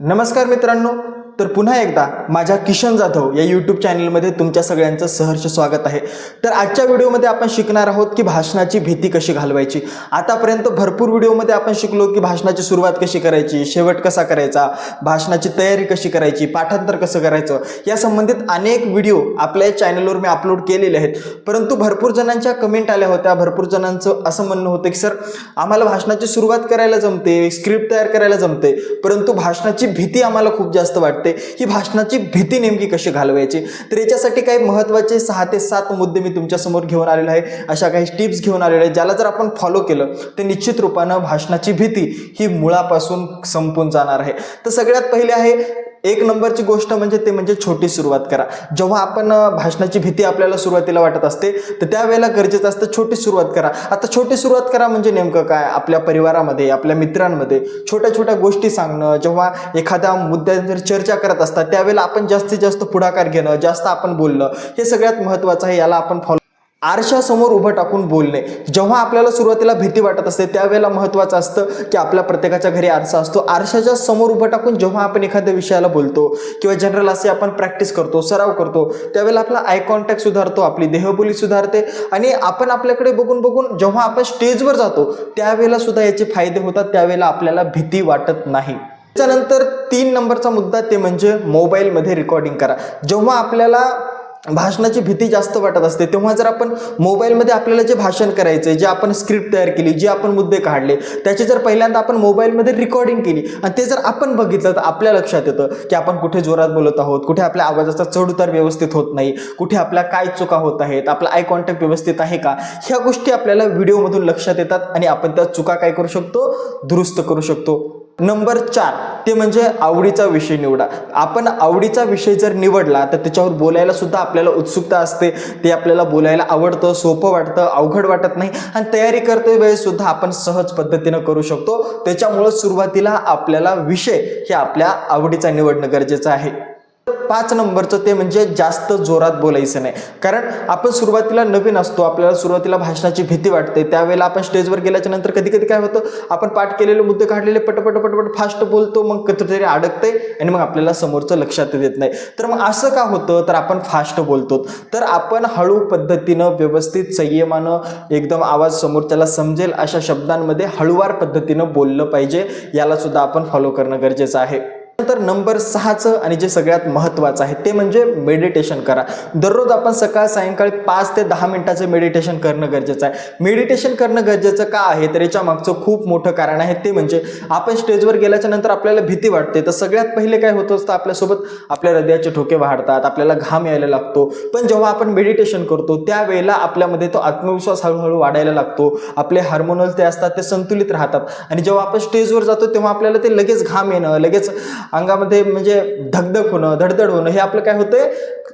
नमस्कार मित्रांनो. तर पुन्हा एकदा माझ्या किशन जाधव या यूट्यूब चॅनलमध्ये तुमच्या सगळ्यांचं सहर्ष स्वागत आहे. तर आजच्या व्हिडिओमध्ये आपण शिकणार आहोत की भाषणाची भीती कशी घालवायची? आतापर्यंत भरपूर व्हिडिओमध्ये आपण शिकलो की भाषणाची सुरुवात कशी करायची शेवट कसा करायचा भाषणाची तयारी कशी करायची पाठांतर कसं करायचं या संबंधित अनेक व्हिडिओ आपल्या चॅनलवर मी अपलोड केलेले आहेत. परंतु भरपूर जणांच्या कमेंट आल्या होत्या. भरपूर जणांचं असं म्हणणं होतं की सर आम्हाला भाषणाची सुरुवात करायला जमते स्क्रिप्ट तयार करायला जमते परंतु भाषणाची भीती आम्हाला खूप जास्त वाटते. ही भाषणाची भीती नेमकी कशी घालवायची? तर याच्यासाठी काही महत्त्वाचे सहा ते सात मुद्दे मी तुमच्यासमोर घेऊन आलेलो आहे. अशा काही टिप्स घेऊन आलेलो आहेत ज्याला जर आपण फॉलो केलं तर निश्चित रूपानं भाषणाची भीती ही मुळापासून संपून जाणार आहे. तर सगळ्यात पहिले आहे एक नंबरची गोष्ट म्हणजे ते म्हणजे छोटी सुरुवात करा. जेव्हा आपण भाषणाची भीती आपल्याला सुरुवातीला वाटत असते तर त्यावेळेला गरजेचं असतं छोटी सुरुवात करा. आता छोटी सुरुवात करा म्हणजे नेमकं काय? आपल्या परिवारामध्ये आपल्या मित्रांमध्ये छोट्या छोट्या गोष्टी सांगणं जेव्हा एखाद्या मुद्द्यांवर चर्चा करत असतात त्यावेळेला आपण जास्तीत जास्त पुढाकार घेणं जास्त आपण बोलणं हे सगळ्यात महत्त्वाचं आहे याला आपण फॉलो आरशासमोर उभं टाकून बोलणे. जेव्हा आपल्याला सुरुवातीला भीती वाटत असते त्यावेळेला महत्त्वाचं असतं की आपल्या प्रत्येकाच्या घरी आरसा असतो. आरशाच्या समोर उभं टाकून जेव्हा आपण एखाद्या विषयाला बोलतो किंवा जनरल असे आपण प्रॅक्टिस करतो सराव करतो त्यावेळेला आपला आय कॉन्टॅक्ट सुधारतो आपली देहबोली सुधारते आणि आपण आपल्याकडे बघून बघून जेव्हा आपण स्टेजवर जातो त्यावेळेला सुद्धा याचे फायदे होतात त्यावेळेला आपल्याला भीती वाटत नाही. त्याच्यानंतर तीन नंबरचा मुद्दा ते म्हणजे मोबाईलमध्ये रेकॉर्डिंग करा. जेव्हा आपल्याला भाषणाची भीती जास्त वाटत असते. तेव्हा जर आपण मोबाईलमध्ये आपल्याला जे भाषण करायचं आहे जे आपण स्क्रिप्ट तयार केली जे आपण मुद्दे काढले त्याची जर पहिल्यांदा आपण मोबाईलमध्ये रेकॉर्डिंग केली आणि ते जर आपण बघितलं तर आपल्या लक्षात येतं की आपण कुठे जोरात बोलत आहोत कुठे आपल्या आवाजाचा चढउतार व्यवस्थित होत नाही कुठे आपल्या काय चुका होत आहेत आपला आय कॉन्टॅक्ट व्यवस्थित आहे का? ह्या गोष्टी आपल्याला व्हिडिओमधून लक्षात येतात आणि आपण त्या चुका काय करू शकतो? दुरुस्त करू शकतो. नंबर चार ते म्हणजे आवडीचा विषय निवडा. आपण आवडीचा विषय जर निवडला तर त्याच्यावर बोलायला सुद्धा आपल्याला उत्सुकता असते. ते आपल्याला बोलायला आवडतं सोपं वाटतं अवघड वाटत नाही. आणि तयारी करते वेळेस सुद्धा आपण सहज पद्धतीनं करू शकतो. त्याच्यामुळं सुरुवातीला आपल्याला विषय हे आपल्या आवडीचा निवडणं गरजेचं आहे. पाच नंबरचं ते म्हणजे जास्त जोरात बोलायचं नाही. कारण आपण सुरुवातीला नवीन असतो आपल्याला सुरुवातीला भाषणाची भीती वाटते. त्यावेळेला आपण स्टेजवर गेल्याच्यानंतर कधी कधी काय होतं आपण पाठ केलेले मुद्दे काढलेले पटपट पटपट फास्ट बोलतो मग कधीतरी अडकते आणि मग आपल्याला समोरचं लक्षात येत नाही. तर मग असं का होतं? तर आपण फास्ट बोलतो. तर आपण हळू पद्धतीनं व्यवस्थित संयमानं एकदम आवाज समोरच्याला समजेल अशा शब्दांमध्ये हळूवार पद्धतीनं बोललं पाहिजे. याला सुद्धा आपण फॉलो करणं गरजेचं आहे. तर नंबर सहाचं आणि जे सगळ्यात महत्त्वाचं आहे ते म्हणजे मेडिटेशन करा. दररोज आपण सकाळ सायंकाळी पाच ते दहा मिनिटाचं मेडिटेशन करणं गरजेचं आहे. मेडिटेशन करणं गरजेचं का आहे? तर याच्या मागचं खूप मोठं कारण आहे ते म्हणजे आपण स्टेजवर गेल्याच्यानंतर आपल्याला भीती वाटते. तर सगळ्यात पहिले काय होतं असतं आपल्यासोबत? आपल्या हृदयाचे ठोके वाढतात आपल्याला घाम यायला लागतो. पण जेव्हा आपण मेडिटेशन करतो त्यावेळेला आपल्यामध्ये तो आत्मविश्वास हळूहळू वाढायला लागतो. आपले हार्मोनल ते असतात ते संतुलित राहतात. आणि जेव्हा आपण स्टेजवर जातो तेव्हा आपल्याला ते लगेच घाम येणं लगेच अंगामध्ये म्हणजे धगधग होणं धडधड होणं हे आपलं काय होतंय?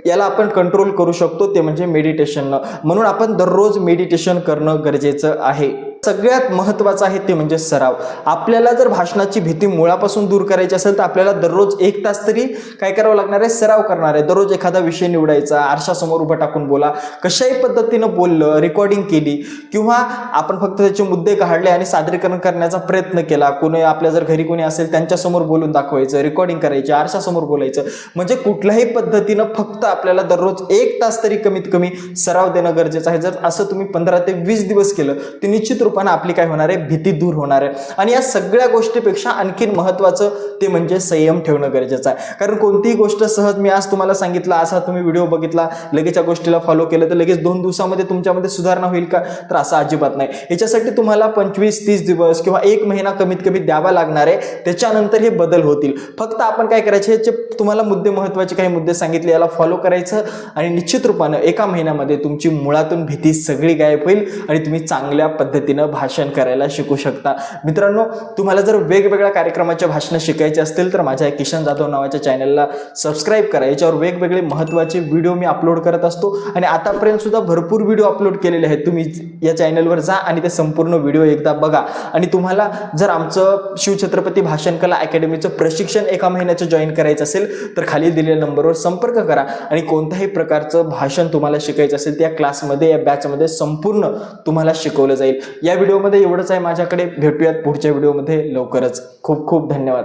याला आपण कंट्रोल करू शकतो ते म्हणजे मेडिटेशननं म्हणून आपण दररोज मेडिटेशन करणं गरजेचं आहे. सगळ्यात महत्त्वाचं आहे ते म्हणजे सराव. आपल्याला जर भाषणाची भीती मुळापासून दूर करायची असेल तर आपल्याला दररोज एक तास तरी काय करावं लागणार आहे? सराव करणार आहे. दररोज एखादा विषय निवडायचा आरशासमोर उभं टाकून बोला कशाही पद्धतीनं बोललं रेकॉर्डिंग केली किंवा आपण फक्त त्याचे मुद्दे काढले आणि सादरीकरण करण्याचा प्रयत्न केला. कोणी आपल्या जर घरी कोणी असेल त्यांच्यासमोर बोलून दाखवायचं रेकॉर्डिंग करायची आरशासमोर बोलायचं. म्हणजे कुठल्याही पद्धतीनं फक्त आपल्याला दररोज एक तास तरी कमीत कमी सराव देणं गरजेचं आहे. जर असं तुम्ही पंधरा ते वीस दिवस केलं तर निश्चित रूप रूपानं आपली काय होणार आहे? भीती दूर होणार आहे. आणि या सगळ्या गोष्टीपेक्षा आणखीन महत्त्वाचं ते म्हणजे संयम ठेवणं गरजेचं आहे. कारण कोणतीही गोष्ट सहज मी आज तुम्हाला सांगितलं असा तुम्ही व्हिडिओ बघितला लगेच या गोष्टीला फॉलो केलं तर लगेच दोन दिवसामध्ये तुमच्यामध्ये सुधारणा होईल का? तर असं अजिबात नाही. याच्यासाठी तुम्हाला पंचवीस तीस दिवस किंवा एक महिना कमीत कमी द्यावा लागणार आहे. त्याच्यानंतर हे बदल होतील. फक्त आपण काय करायचे याचे जे तुम्हाला मुद्दे महत्त्वाचे काही मुद्दे सांगितले याला फॉलो करायचं आणि निश्चित रूपानं एका महिन्यामध्ये तुमची मुळातून भीती सगळी गायब होईल आणि तुम्ही चांगल्या पद्धतीनं भाषण करायला शिकू शकता. मित्रांनो तुम्हाला जर वेगवेगळ्या कार्यक्रमाच्या भाषणं शिकायची असतील तर माझ्या किशन जाधव नावाच्या चॅनलला सबस्क्राईब करा. याच्यावर वेगवेगळे महत्त्वाचे व्हिडिओ मी अपलोड करत असतो. आणि आतापर्यंत सुद्धा भरपूर व्हिडिओ अपलोड केलेले आहेत. तुम्ही या चॅनलवर जा आणि ते संपूर्ण व्हिडिओ एकदा बघा. आणि तुम्हाला जर आमचं शिवछत्रपती भाषण कला अकॅडमीचं प्रशिक्षण एका महिन्याचं जॉईन करायचं असेल तर खाली दिलेल्या नंबरवर संपर्क करा. आणि कोणत्याही प्रकारचं भाषण तुम्हाला शिकायचं असेल त्या क्लासमध्ये या बॅचमध्ये संपूर्ण तुम्हाला शिकवलं जाईल. या व्हिडिओमध्ये एवढंच आहे. माझ्याकडे भेटूयात पुढच्या व्हिडिओमध्ये. लवकरच खूप खूप धन्यवाद.